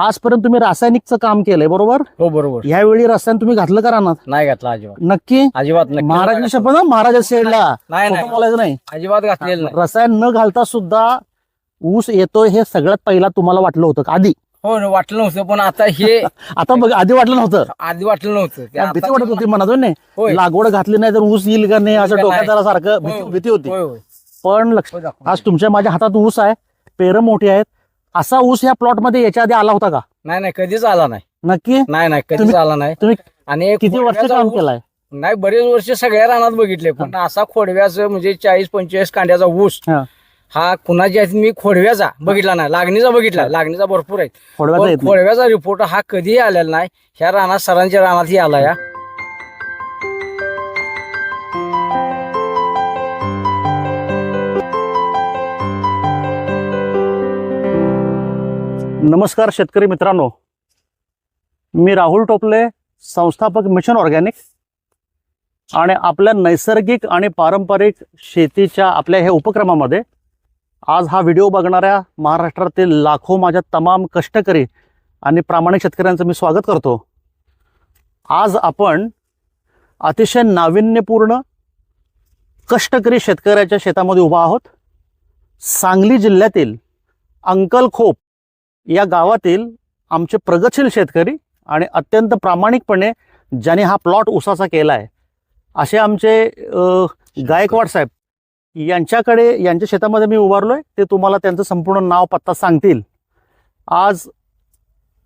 आजपर्यंत तुम्ही रासायनिकचं काम केलंय बरोबर? हो बरोबर. यावेळी रसायन तुम्ही घातलं का रानात? नाही घातला अजिबात. नक्की? अजिबात नक्की महाराजांच्या. शपथ ना महाराजा शेडला. नाही खोटं बोलायचं नाही. अजिबात घातलेलं नाही. रसायन न घालता सुद्धा ऊस येतोय हे सगळ्यात पहिला तुम्हाला वाटलं होतं का? आधी? हो ना, वाटलं नव्हतं पण आता हे आता बघ आधी वाटलं नव्हतं. आधी वाटलं नव्हतं. ते आता- भीती वाटत होती मनातून नाही? होय. लागवड घातली नाही तर ऊस येईल का नाही असं डोक्यात सारखं होय, भीती होय. भीती होती. होय, होय. पण लक्ष दाखव. आज तुमच्या माझ्या हातात ऊस आहे पेरं मोठी आहेत असा ऊस या प्लॉटमध्ये याच्या आधी आला होता का? नाही नाही कधीच आला नाही. नक्की? नाही नाही कधीच आला नाही. तुम्ही आणि किती वर्ष काम केलंय? नाही बरेच वर्ष सगळ्या रानात बघितले पण असा खोडव्याचं म्हणजे चाळीस पंचेचाळीस कांड्याचा ऊस हा. कुणाच्या मी खोडव्याचा बघितला नाही लागणीचा बघितला लागणीचा भरपूर आहे. खोडव्याचा रिपोर्ट हा कधीही आलेला नाही. ह्या रानात सरांच्या रानातही आला या. नमस्कार शेतकरी मित्रांनो. मी राहुल टोपले संस्थापक मिशन ऑर्गॅनिक. आणि आपल्या नैसर्गिक आणि पारंपरिक शेतीच्या आपल्या ह्या उपक्रमामध्ये आज हा व्हिडिओ बघणाऱ्या महाराष्ट्रातील लाखो माझ्या तमाम कष्टकरी आणि प्रामाणिक शेतकऱ्यांचं मी स्वागत करतो. आज आपण अतिशय नाविन्यपूर्ण कष्टकरी शेतकऱ्याच्या शेतामध्ये उभा आहोत. सांगली जिल्ह्यातील अंकलखोप या गावातील आमचे प्रगतशील शेतकरी आणि अत्यंत प्रामाणिकपणे ज्याने हा प्लॉट उसाचा केला आहे असे आमचे गायकवाड साहेब यांच्याकडे यांच्या शेतामध्ये मी उभारलो आहे ते तुम्हाला त्यांचं संपूर्ण नाव पत्ता सांगतील. आज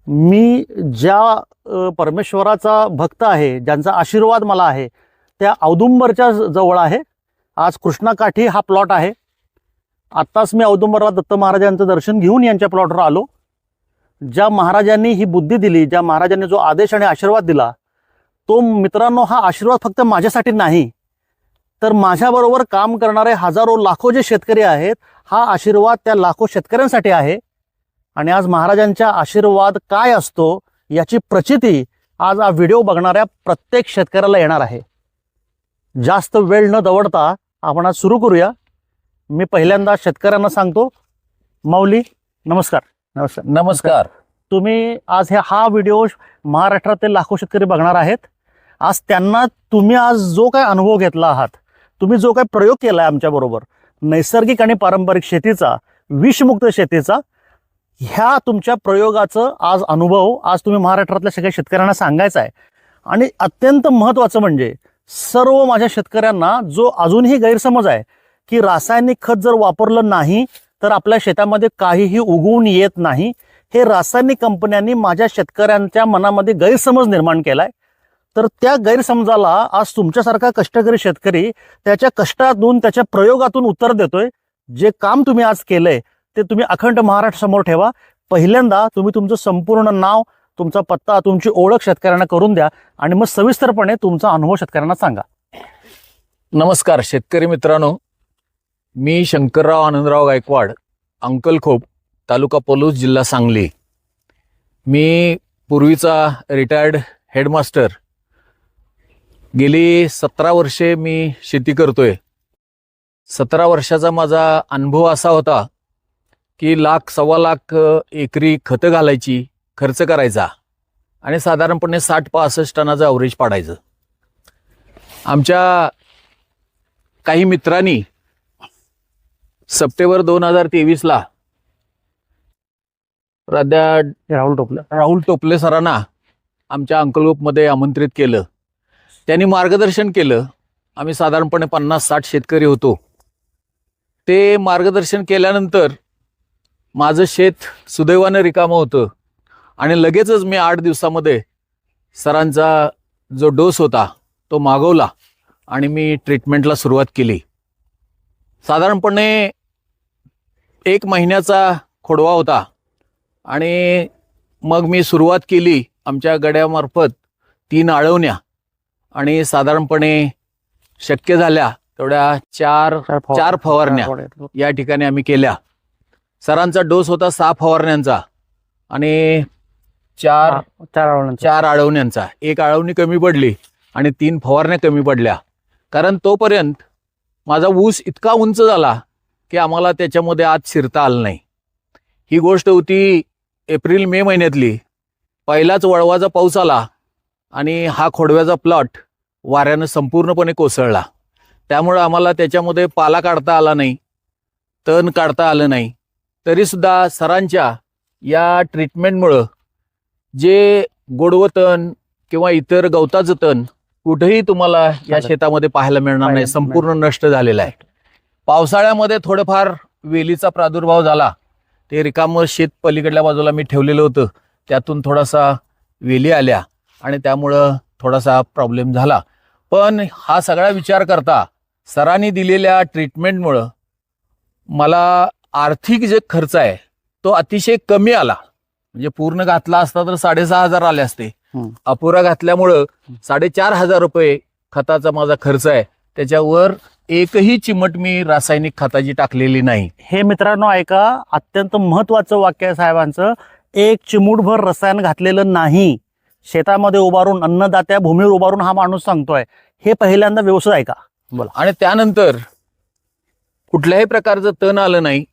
मी ज्या परमेश्वराचा भक्त आहे ज्यांचा आशीर्वाद मला आहे त्या औदुंबरच्या जवळ आहे. आज कृष्णाकाठी हा प्लॉट आहे. आत्ताच मी औदुंबरला दत्त महाराजांचं दर्शन घेऊन यांच्या प्लॉटवर आलो. ज्या महाराजांनी ही बुद्धी दिली ज्या महाराजांनी जो आदेश आणि आशीर्वाद दिला तो मित्रांनो हा आशीर्वाद फक्त माझ्यासाठी नाही तर माझ्याबरोबर काम करणारे हजारो लाखो जे शेतकरी आहेत हा आशीर्वाद त्या लाखो शेतकऱ्यांसाठी आहे. आणि आज महाराजांचा आशीर्वाद काय असतो याची प्रचिती आज हा व्हिडिओ बघणाऱ्या प्रत्येक शेतकऱ्याला येणार आहे. जास्त वेळ न दवडता आपण आज सुरू करूया. मी पहिल्यांदा शेतकऱ्यांना सांगतो माऊली नमस्कार. नमस्कार. नमस्कार. तुम्ही आज हे हा व्हिडिओ महाराष्ट्रातील लाखो शेतकरी बघणार आहेत. आज त्यांना तुम्ही आज जो काय अनुभव घेतला आहात तुम्ही जो काय प्रयोग केला आहे आमच्याबरोबर नैसर्गिक आणि पारंपरिक शेतीचा विषमुक्त शेतीचा ह्या तुमच्या प्रयोगाचं आज अनुभव आज तुम्ही महाराष्ट्रातल्या सगळ्या शेतकऱ्यांना सांगायचा आहे. आणि अत्यंत महत्त्वाचं म्हणजे सर्व माझ्या शेतकऱ्यांना जो अजूनही गैरसमज आहे की रासायनिक खत जर वापरलं नाही तर आपल्या शेतामध्ये काहीही उगवून येत नाही. हे रासायनिक कंपन्यांनी माझ्या शेतकऱ्यांच्या मनामध्ये गैरसमज निर्माण केलाय. तर त्या गैरसमजाला आज तुमच्यासारखा कष्टकरी शेतकरी त्याच्या कष्टातून त्याच्या प्रयोगातून उत्तर देतोय. जे काम तुम्ही आज केलंय ते तुम्ही अखंड महाराष्ट्र समोर ठेवा. पहिल्यांदा तुम्ही तुमचं संपूर्ण नाव तुमचा पत्ता तुमची ओळख शेतकऱ्यांना करून द्या आणि मग सविस्तरपणे तुमचा अनुभव शेतकऱ्यांना सांगा. नमस्कार शेतकरी मित्रांनो. मी शंकरराव आनंदराव गायकवाड अंकलखोप तालुका पलूस जिल्हा सांगली. मी पूर्वीचा रिटायर्ड हेडमास्टर गेली सतरा वर्षे मी शेती करतोय. सतरा वर्षाचा माझा अनुभव असा होता की लाख सव्वा लाख एकरी खतं घालायची खर्च करायचा आणि साधारणपणे साठ पासष्ट टनाचं अवरेज पाडायचं. आमच्या काही मित्रांनी सप्टेंबर दोन हजार तेवीसला प्राध्या राहुल टोपले. राहुल टोपले सरांना आमच्या अंकलग्रुपमध्ये आमंत्रित केलं. त्यांनी मार्गदर्शन केलं. आम्ही साधारणपणे पन्नास साठ शेतकरी होतो. ते मार्गदर्शन केल्यानंतर माझं शेत सुदैवानं रिकामं होतं. आणि लगेचच मी आठ दिवसामध्ये सरांचा जो डोस होता तो मागवला आणि मी ट्रीटमेंटला सुरुवात केली. साधारणपणे एक महिन्याचा खोडवा होता. आणि मग मी सुरुवात केली आमच्या गड्यामार्फत तीन आळवण्या. आणि साधारणपणे शक्य झाल्या तेवढ्या चार चार फवारण्या. या ठिकाणी आम्ही केल्या. सरांचा डोस होता सहा फवारण्यांचा आणि चार चार. चार आळवण्यांचा. एक आळवणी कमी पडली आणि तीन फवारण्या कमी पडल्या. कारण तोपर्यंत माझा ऊस इतका उंच झाला की आम्हाला त्याच्यामध्ये आत शिरता आलं नाही. ही गोष्ट होती एप्रिल मे महिन्यातली. पहिलाच वळवाचा पाऊस आला आणि हा खोडव्याचा प्लॉट वाऱ्यानं संपूर्णपणे कोसळला. त्यामुळं आम्हाला त्याच्यामध्ये पाला काढता आला नाही तण काढता आलं नाही. तरीसुद्धा सरांच्या या ट्रीटमेंटमुळं जे गोडवं तण किंवा इतर गवताचं तण कुठेही तुम्हाला या. शेतामध्ये पाहायला मिळणार नाही. संपूर्ण नष्ट झालेलं आहे. पावसाळ्यामध्ये थोडंफार वेलीचा प्रादुर्भाव झाला. ते रिकामं शेत पलीकडल्या बाजूला मी ठेवलेलं होतं. त्यातून थोडासा वेली आल्या आणि त्यामुळं थोडासा प्रॉब्लेम झाला. पण हा सगळा विचार करता सरांनी दिलेल्या ट्रीटमेंटमुळं मला आर्थिक जे खर्च आहे तो अतिशय कमी आला. म्हणजे पूर्ण घातला असता तर साडेसहा हजार आले असते. अपुरा घातल्यामुळं साडेचार हजार रुपये खताचा माझा खर्च आहे. त्याच्यावर एकही चिमट मी रासायनिक खताची टाकलेली नाही. हे मित्रांनो ऐका अत्यंत महत्वाचं वाक्य आहे साहेबांचं. एक चिमूटभर रसायन घातलेलं नाही. शेतामध्ये उभारून अन्नदात्या भूमीवर उभारून हा माणूस सांगतोय. हे पहिल्यांदा व्यवस्थित ऐका. आणि त्यानंतर कुठल्याही प्रकारचं तण आलं नाही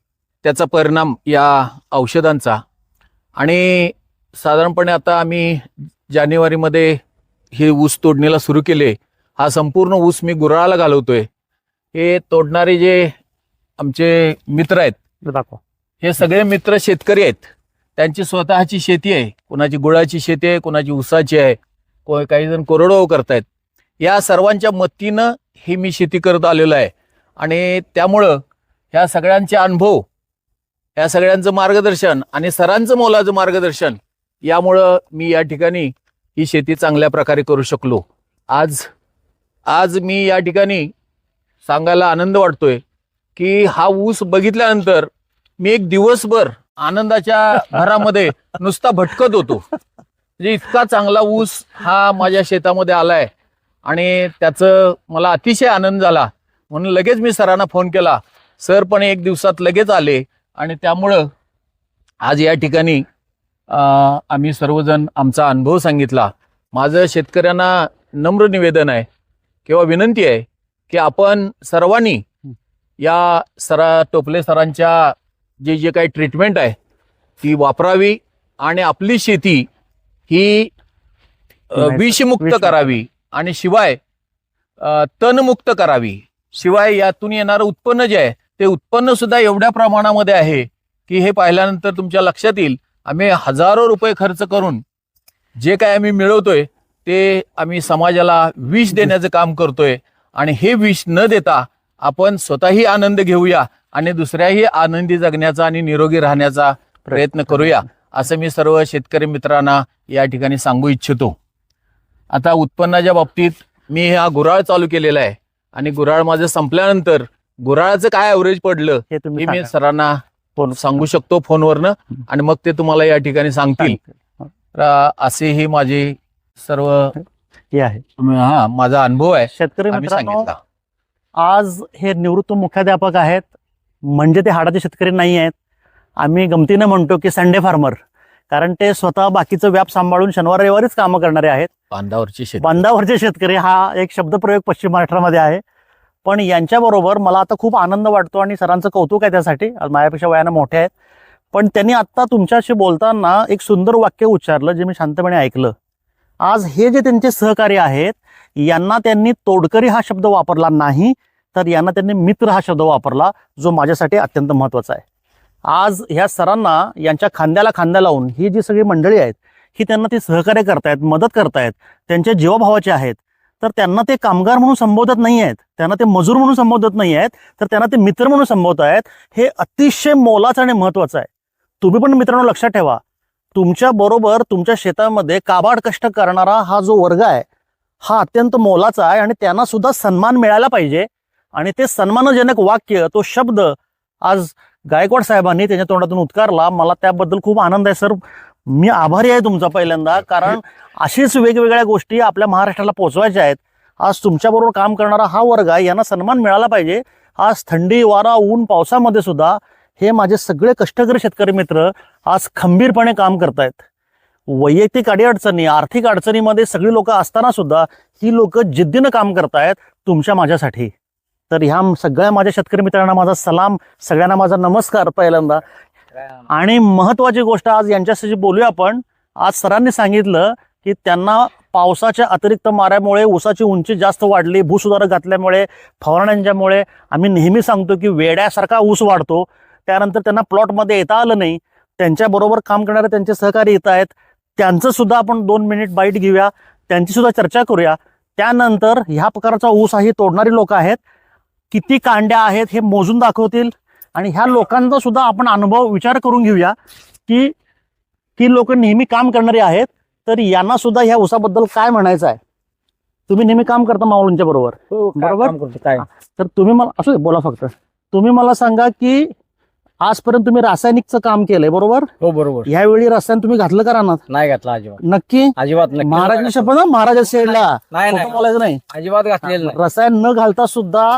त्याचा परिणाम या औषधांचा. आणि साधारणपणे आता आम्ही जानेवारीमध्ये हे ऊस तोडणीला सुरू केले. हा संपूर्ण ऊस मी गुराळाला घालवतोय. हे तोडणारे जे आमचे मित्र आहेत दाखवा. हे सगळे मित्र शेतकरी आहेत. त्यांची स्वतःची शेती आहे. कोणाची गुळाची शेती आहे कोणाची ऊसाची आहे को काही जण कोरडवाहू करतायत. या सर्वांच्या मतीनं ही मी शेती करत आलेलो आहे. आणि त्यामुळं ह्या सगळ्यांचे अनुभव या सगळ्यांचं मार्गदर्शन आणि सरांचं मोलाचं मार्गदर्शन यामुळं मी या ठिकाणी ही शेती चांगल्या प्रकारे करू शकलो. आज आज मी या ठिकाणी सांगायला आनंद वाटतोय की हा ऊस बघितल्यानंतर मी एक दिवसभर आनंदाच्या घरामध्ये नुसता भटकत होतो. म्हणजे इतका चांगला ऊस हा माझ्या शेतामध्ये आलाय आणि त्याचं मला अतिशय आनंद झाला. म्हणून लगेच मी सरांना फोन केला. सर पण एक दिवसात लगेच आले आणि त्यामुळं आज या ठिकाणी आम्ही सर्वजण आमचा अनुभव सांगितला. माझं शेतकऱ्यांना नम्र निवेदन आहे किंवा विनंती आहे की आपण सर्वांनी या सरा टोपले सरांच्या जे जे काही ट्रीटमेंट आहे ती वापरावी आणि आपली शेती ही विषमुक्त करावी आणि शिवाय तणमुक्त करावी. शिवाय यातून येणारं उत्पन्न जे आहे ते उत्पन्न सुद्धा एवढ्या प्रमाणामध्ये आहे की हे पाहिल्यानंतर तुमच्या लक्षात येईल आम्ही हजारो रुपये खर्च करून जे काय आम्ही मिळवतोय ते आम्ही समाजाला विष देण्याचं काम करतोय. आणि हे विष न देता आपण स्वतःही आनंद घेऊया आणि दुसऱ्याही आनंदी जगण्याचा आणि निरोगी राहण्याचा प्रयत्न करूया असं मी सर्व शेतकरी मित्रांना या ठिकाणी सांगू इच्छितो. आता उत्पन्नाच्या बाबतीत मी हा गुराळ चालू केलेला आहे. आणि गुराळ माझं संपल्यानंतर गुराळाचं काय ॲव्हरेज पडलं हे तुम्ही मी. सरांना फोन सांगू शकतो फोनवरनं आणि मग ते तुम्हाला या ठिकाणी सांगतील. तर असे ही माझी सर्व हे आहे. हा माझा अनुभव आहे. शेतकरी मित्रांनो आज हे निवृत्त मुख्याध्यापक आहेत. म्हणजे ते हाडाचे शेतकरी नाही आहेत. आम्ही गमतीनं म्हणतो की संडे फार्मर कारण ते स्वतः बाकीचं व्याप सांभाळून शनिवार रविवारीच कामं करणारे आहेत. बांधावरची बांधावरचे शेतकरी हा एक शब्दप्रयोग पश्चिम महाराष्ट्रामध्ये आहे. पण यांच्याबरोबर मला आता खूप आनंद वाटतो आणि सरांचं कौतुक आहे त्यासाठी. आज माझ्यापेक्षा वयानं मोठे आहेत. पण त्यांनी आत्ता तुमच्याशी बोलताना एक सुंदर वाक्य उच्चारलं जे मी शांतपणे ऐकलं. आज हे जे त्यांचे सहकारी आहेत यांना त्यांनी तोडकरी हा शब्द वापरला नाही तर यांना त्यांनी मित्र हा शब्द वापरला जो माझ्यासाठी अत्यंत महत्त्वाचा आहे. आज ह्या सरांना यांच्या खांद्याला खांद्या लावून ही जी सगळी मंडळी आहेत ही त्यांना ती सहकार्य करतायत मदत करतायत त्यांच्या जीवाभावाचे आहेत तर त्यांना ते कामगार म्हणून संबोधत नाही आहेत त्यांना ते मजूर म्हणून संबोधत नाही आहेत तर त्यांना ते मित्र म्हणून संबोधत आहेत हे अतिशय मोलाचं आणि महत्त्वाचं आहे. तुम्ही पण मित्रांनो लक्षात ठेवा. तुमच्या बरोबर तुमच्या शेतामध्ये काबाड कष्ट करणारा हा जो वर्ग आहे हा अत्यंत मोलाचा आहे आणि त्यांना सुद्धा सन्मान मिळायला पाहिजे. आणि ते सन्मानजनक वाक्य तो शब्द आज गायकवाड साहेबांनी त्यांच्या तोंडातून उद्गारला मला त्याबद्दल खूप आनंद आहे सर. मी आभारी आहे तुमचा पहिल्यांदा कारण अशीच वेगवेगळ्या गोष्टी आपल्या महाराष्ट्राला पोहोचवायच्या आहेत. आज तुमच्याबरोबर काम करणारा हा वर्ग आहे यांना सन्मान मिळाला पाहिजे. आज थंडी वारा ऊन पावसामध्ये सुद्धा हे माझे सगळे कष्टकरी शेतकरी मित्र आज खंबीरपणे काम करतायत. वैयक्तिक अडीअडचणी आर्थिक अडचणीमध्ये सगळी लोक असताना सुद्धा ही लोक जिद्दीनं काम करतायत तुमच्या माझ्यासाठी. तर ह्या सगळ्या माझ्या शेतकरी मित्रांना माझा सलाम सगळ्यांना माझा नमस्कार पहिल्यांदा. आणि महत्वाची गोष्ट आज यांच्याशी बोलूया आपण. आज सरांनी सांगितलं की त्यांना पावसाच्या अतिरिक्त माऱ्यामुळे ऊसाची उंची जास्त वाढली भूसुधारक घातल्यामुळे फवारण्यांच्यामुळे. आम्ही नेहमी सांगतो की वेड्यासारखा ऊस वाढतो. त्यानंतर त्यांना प्लॉटमध्ये येता आलं नाही. त्यांच्याबरोबर काम करणारे त्यांचे सहकारी येत आहेत. त्यांचं सुद्धा आपण दोन मिनिट बाईट घेऊया. त्यांची सुद्धा चर्चा करूया. त्यानंतर ह्या प्रकारचा ऊस आहे तोडणारी लोक आहेत. किती कांड्या आहेत हे मोजून दाखवतील. आणि ह्या लोकांचा सुद्धा आपण अनुभव विचार करून घेऊया की की लोक नेहमी काम करणारी आहेत तर यांना सुद्धा ह्या ऊसाबद्दल काय म्हणायचं आहे? तुम्ही नेहमी काम करता माऊलींच्या बरोबर. बरोबर? काम करतो काय? तर तुम्ही मला असं बोला फक्त. तुम्ही मला सांगा की आजपर्यंत तुम्ही रासायनिकचं काम केलंय बरोबर? हो बरोबर. ह्यावेळी रसायन तुम्ही घातलं का रानात? नाही घातला अजिबात. नक्की? अजिबात महाराजांच्या शपथ हं, महाराजा शेडला. नाही. अजिबात घातलेलं नाही. रसायन न घालता सुद्धा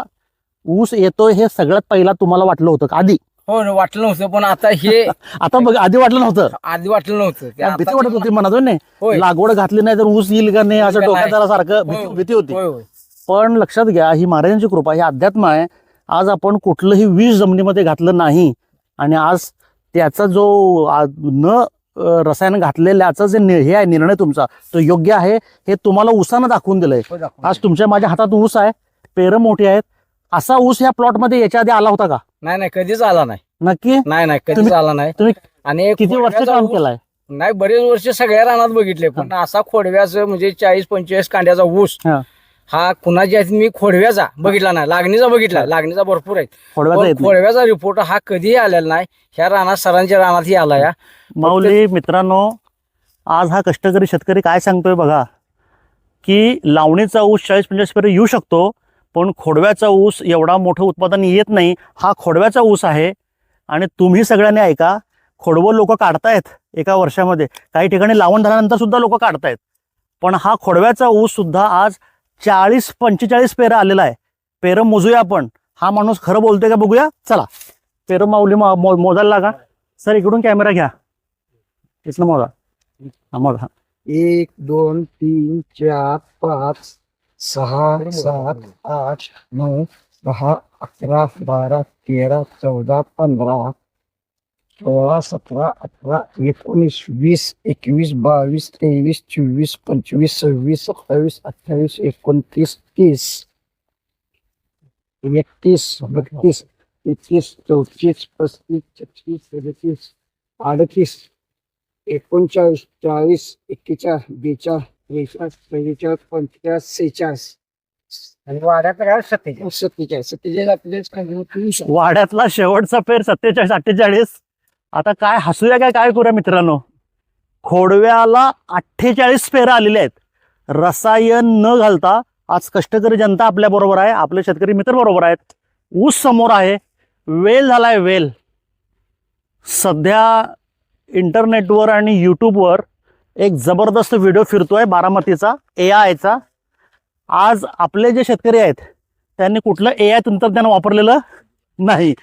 ऊस येतोय हे सगळ्यात पहिला तुम्हाला वाटलं होतं का? आधी? हो वाटलं नव्हतं पण आता हे आता बघ आधी वाटलं नव्हतं. आधी वाटलं नव्हतं. आता- भीती वाटत होती मनात होय नाही? होय. लागवड घातली नाही तर ऊस येईल का नाही? असं का डोक्यात नाही? सारखं होय, भीती होय. भीती होती. होय होय. पण लक्षात घ्या ही महाराजांची कृपा ही अध्यात्म आहे. आज आपण कुठलंही विष जमिनीमध्ये घातलं नाही. आणि आज त्याचा जो आ- न अ, रसायन घातलेल्याचा जे नि- हे आहे निर्णय तुमचा तो योग्य आहे हे तुम्हाला ऊसानं दाखवून दिलंय. हो, आज तुमच्या माझ्या हातात ऊस आहे पेरं मोठी आहेत असा ऊस या प्लॉटमध्ये याच्या आधी आला होता का? नाही नाही कधीच आला नाही. नक्की? नाही नाही कधीच तुम्ही- आला नाही. तुम्ही आणि एक किती वर्ष खोडव्याचा काम ऊस- केलंय? नाही बरेच वर्ष सगळ्या रानात बघितले पण असा खोडव्याचं म्हणजे चाळीस पंचेचाळीस कांड्याचा ऊस हा. हा कुणाच्या मी खोडव्याचा बघितला नाही. लागणीचा बघितला लागणीचा भरपूर आहे. खोडव्याचा येत पण नाही. खोडव्याचा रिपोर्ट हा कधीही आलेला नाही. ह्या रानात सरांच्या रानातही आला या. माऊली मित्रांनो आज हा कष्टकरी शेतकरी काय सांगतोय बघा की लावणीचा ऊस चाळीस पंचेचाळीस पर्यंत येऊ शकतो पण खोडव्याचा ऊस एवढा मोठं उत्पादन येत नाही हा खोडव्याचा ऊस आहे. आणि तुम्ही सगळ्यांनी ऐका खोडवं लोक काढतायत एका वर्षामध्ये. काही ठिकाणी लावण झाल्यानंतर सुद्धा लोक काढतायत. पण हा खोडव्याचा ऊस सुद्धा आज चाळीस पंचेचाळीस पेरं आलेला आहे. पेरं मोजूया आपण. हा माणूस खरं बोलतोय का बघूया? चला. पेरं माऊली मा मो- मोजायला लागा. सर इकडून कॅमेरा घ्या. इथलं मोजा. हा मोजा. एक दोन तीन चार पाच सहा सात आठ नऊ दहा अकरा बारा तेरा चौदा पंधरा सोळा सतरा अठरा एकोणीस वीस एकवीस बावीस तेवीस चोवीस पंचवीस सव्वीस सत्तावीस अठ्ठावीस एकोणतीस तीस एकतीस बत्तीस तेहतीस चौतीस पस्तीस छत्तीस सदतीस अडतीस एकोणचाळीस चाळीस एक्केचाळीस बेचाळीस त्रेचाळीस चव्वेचाळीस पंचेचाळीस सेहेचाळीस. आणि सत्तेचाळीस. सत्तेचाळीस सत्तेचाळीस अठ्ठेचाळीस वाड्यातला शेवटचा पेर सत्तेचाळीस अठ्ठेचाळीस. आता काय हसूया काय काय करूया मित्रांनो? खोडव्याला अठ्ठेचाळीस पेरं आलेले आहेत. रसायन न घालता आज कष्टकरी जनता आपल्या बरोबर आहे. आपले शेतकरी मित्र बरोबर आहेत. ऊस समोर आहे. वेल झालाय वेल. सध्या इंटरनेटवर आणि यूट्यूबवर एक जबरदस्त व्हिडिओ फिरतोय बारामतीचा ए आयचा आज आपले जे शेतकरी आहेत त्यांनी कुठलं ए आय तंत्रज्ञान वापरलेलं नाही.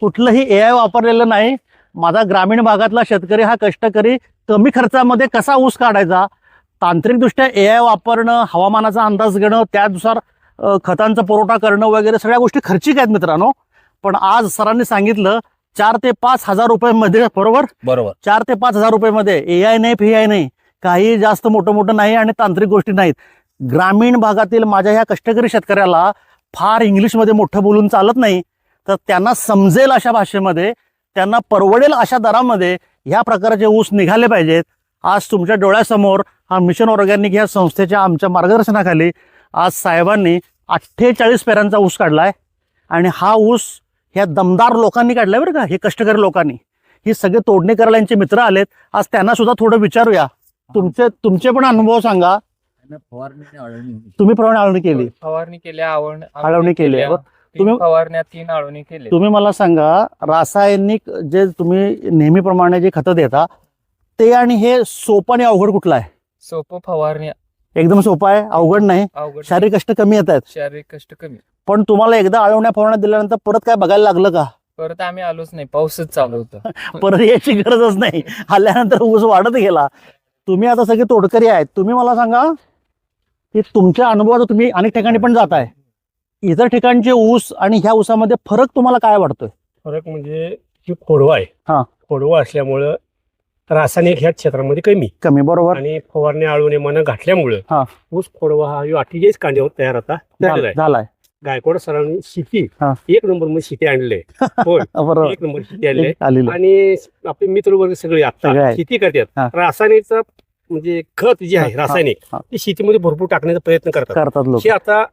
कुठलंही ए आय वापरलेलं नाही. माझा ग्रामीण भागातला शेतकरी हा कष्टकरी कमी खर्चामध्ये कसा ऊस काढायचा? तांत्रिकदृष्ट्या ए आय वापरणं हवामानाचा अंदाज घेणं त्यानुसार खतांचा पुरवठा करणं वगैरे सगळ्या गोष्टी खर्चिक आहेत मित्रांनो. पण आज सरांनी सांगितलं चार ते पाच हजार रुपयामध्ये बरोबर? बरोबर. चार ते पाच हजार रुपयामध्ये. ए आय नाही फी आय नाही. काही जास्त मोठं मोठं नाही आणि तांत्रिक गोष्टी नाहीत. ग्रामीण भागातील माझ्या ह्या कष्टकरी शेतकऱ्याला फार इंग्लिशमध्ये मोठं बोलून चालत नाही. तर त्यांना समजेल अशा भाषेमध्ये त्यांना परवडेल अशा दरामध्ये ह्या प्रकारचे ऊस निघाले पाहिजेत. आज तुमच्या डोळ्यासमोर हा मिशन ऑर्गॅनिक ह्या संस्थेच्या आमच्या मार्गदर्शनाखाली आज साहेबांनी अठ्ठेचाळीस पेरांचा ऊस काढलाय. आणि हा ऊस ह्या दमदार लोकांनी काढलाय बरं का हे कष्टकरी लोकांनी. ही सगळे तोडणी करायला यांचे मित्र आलेत. आज त्यांना सुद्धा थोडं विचारूया. तुमचे तुमचे पण अनुभव सांगा. तुम्ही प्रमाणे आळवणी केली. फवारणी केली आवड आळवणी केली. तुम्ही- फवारण्या तीन आळवणी केली तुम्ही मला सांगा रासायनिक जे तुम्ही नेहमीप्रमाणे जे खतं देता ते आणि हे सोपं आणि अवघड कुठलं आहे? सोपं फवारणी एकदम सोपं आहे अवघड नाही. अवघड शारीरिक कष्ट कमी येत आहेत. शारीरिक कष्ट कमी. पण तुम्हाला एकदा आळवण्या फवण्यात दिल्यानंतर परत काय बघायला लागलं का? परत आम्ही आलोच नाही पाऊसच चालू होता. परत याची गरजच नाही. आल्यानंतर ऊस वाढत गेला. तुम्ही आता सगळे तोडकरी आहेत. तुम्ही मला सांगा की तुमच्या अनुभवात तुम्ही अनेक ठिकाणी पण जात आहे इतर ठिकाणचे ऊस आणि ह्या ऊसामध्ये फरक तुम्हाला काय वाटतोय? फरक म्हणजे ही खोडवा हा. आहे खोडवा असल्यामुळं रासायनिक ह्या क्षेत्रामध्ये कमी. कमी बरोबर. आणि फवारणी आळूने मन घातल्यामुळं हा. ऊस खोडवा हा अठ्ठेचाळीस कांड्यावर तयार होता झाला- झालाय. गायकवाड सरांनी शेती हा. एक नंबरमध्ये शेती आणले. होय. बरोबर. एक नंबर शेती आणले. आलेलं. आणि आपले मित्र वर्ग सगळे सगळे आता आहेत. शेती हा. करतात रासायनिकचा म्हणजे खत जे आहे हा, रासायनिक हा. ते शेतीमध्ये भरपूर टाकण्याचा प्रयत्न करतात. करतात लोक. हे आता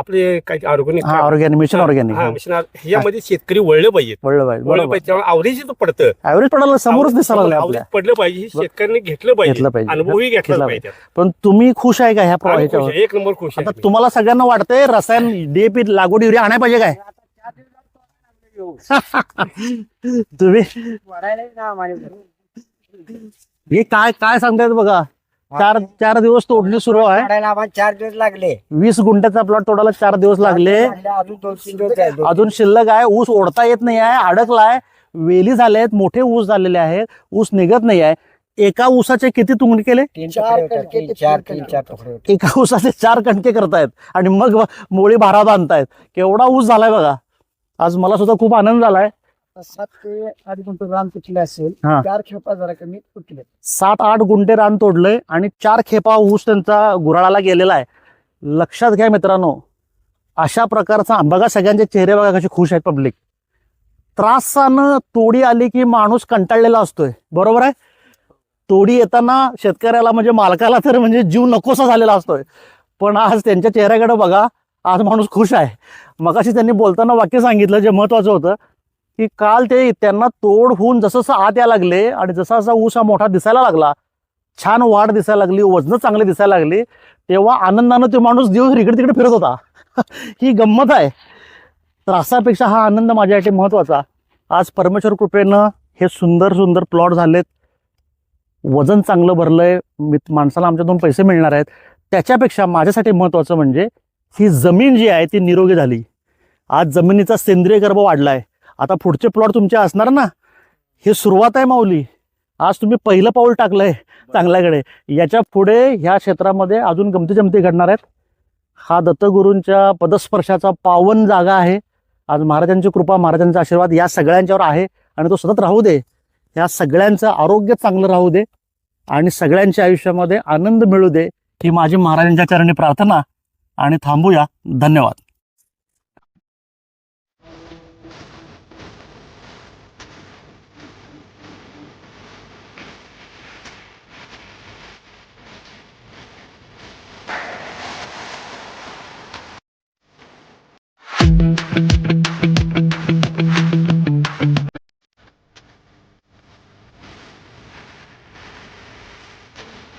आपले काही ऑर्गॅनिक हा ऑर्गॅनिक मिशन ऑर्गॅनिक हा मिशन ह्यामध्ये शेतकरी वळलं पाहिजे वळलं पाहिजे वळलं पाहिजे त्यामुळे आवरेज पडतं. ऍव्हरेज पडायला समोरच दिसायला लागले आपल्या. आवरेज पडलं पाहिजे हे शेतकऱ्यांनी घेतलं पाहिजे. घेतलं पाहिजे. अनुभवही घेतला घेतला पाहिजे. पण तुम्ही खुश आहे का ह्या आम्ही खुश ह्याच्यावर? आहे, एक नंबर खुश आता आहे तुम्हाला सगळ्यांना वाटतंय रसायन डीएपी लागवड युरिया आणाय पाहिजे काय? तुम्ही हे काय काय सांगतायत बघा? चार चार दिवस तोडणी सुरू आहे. काढायला आम्हाला चार दिवस लागले. वीस गुंठ्याचा प्लॉट तोडायला चार दिवस लागले. अजून दोन तीन दिवस आहे. दोन- अजून शिल्लक आहे. ऊस ओढता येत नाही आहे अडकलाय. वेली झालेत मोठे ऊस झालेले आहेत. ऊस निघत नाही आहे. एका ऊसाचे किती तुकडे केले? तीन तुकडे होतात, तीन चार तीन चार तुकडे होते एका ऊसाचे चार कणके करतायत. आणि मग मोळी भारात आणतायत. केवढा ऊस झालाय बघा. आज मला सुद्धा खूप आनंद झालाय. सात ते आठ गुंठ रान तुटले असेल हा. चार खेपा जरा कमी तुटले सात आठ गुंठे रान तोडलंय आणि चार खेपा ऊस त्यांचा गुराळाला गेलेला आहे. लक्षात घ्या मित्रांनो अशा प्रकारचा बघा सगळ्यांचे चेहरे बघा कसे खुश आहेत पब्लिक त्रासानं तोडी आली की माणूस कंटाळलेला असतोय. बरोबर आहे? तोडी येताना शेतकऱ्याला म्हणजे मालकाला तर म्हणजे जीव नकोसा झालेला असतोय. पण आज त्यांच्या चेहऱ्याकडे बघा आज माणूस खुश आहे. मगाशी त्यांनी बोलताना वाक्य सांगितलं जे महत्वाचं होतं. की काल ते त्यांना तोड होऊन जसं जसं आत यायला लागले आणि जसा जसा ऊस हा मोठा दिसायला लागला छान वाढ दिसायला लागली वजनं चांगले दिसायला लागली तेव्हा आनंदानं तो माणूस दिवस इकडे तिकडे फिरत होता. ही गंमत आहे. त्रासापेक्षा हा आनंद माझ्यासाठी महत्त्वाचा आज परमेश्वर कृपेनं हे सुंदर सुंदर प्लॉट झालेत. वजन चांगलं भरलंय. मी- माणसाला आमच्यातून पैसे मिळणार आहेत. त्याच्यापेक्षा माझ्यासाठी महत्वाचं म्हणजे ही जमीन जी आहे ती निरोगी झाली. आज जमिनीचा सेंद्रिय गर्भ वाढलाय. आता पुढचे प्लॉट तुमचे असणार ना? हे सुरुवात आहे माऊली. आज तुम्ही पहिलं पाऊल टाकलंय चांगल्याकडे. याच्यापुढे ह्या क्षेत्रामध्ये अजून गमती जमती घडणार आहेत. हा दत्तगुरूंच्या पदस्पर्शाचा पावन जागा आहे. आज महाराजांची कृपा महाराजांचा आशीर्वाद या सगळ्यांच्यावर आहे आणि तो सतत राहू दे. या सगळ्यांचं आरोग्य चांगलं राहू दे आणि सगळ्यांच्या आयुष्यामध्ये आनंद मिळू दे ही माझी महाराजांच्या चरणी प्रार्थना. आणि थांबूया. धन्यवाद.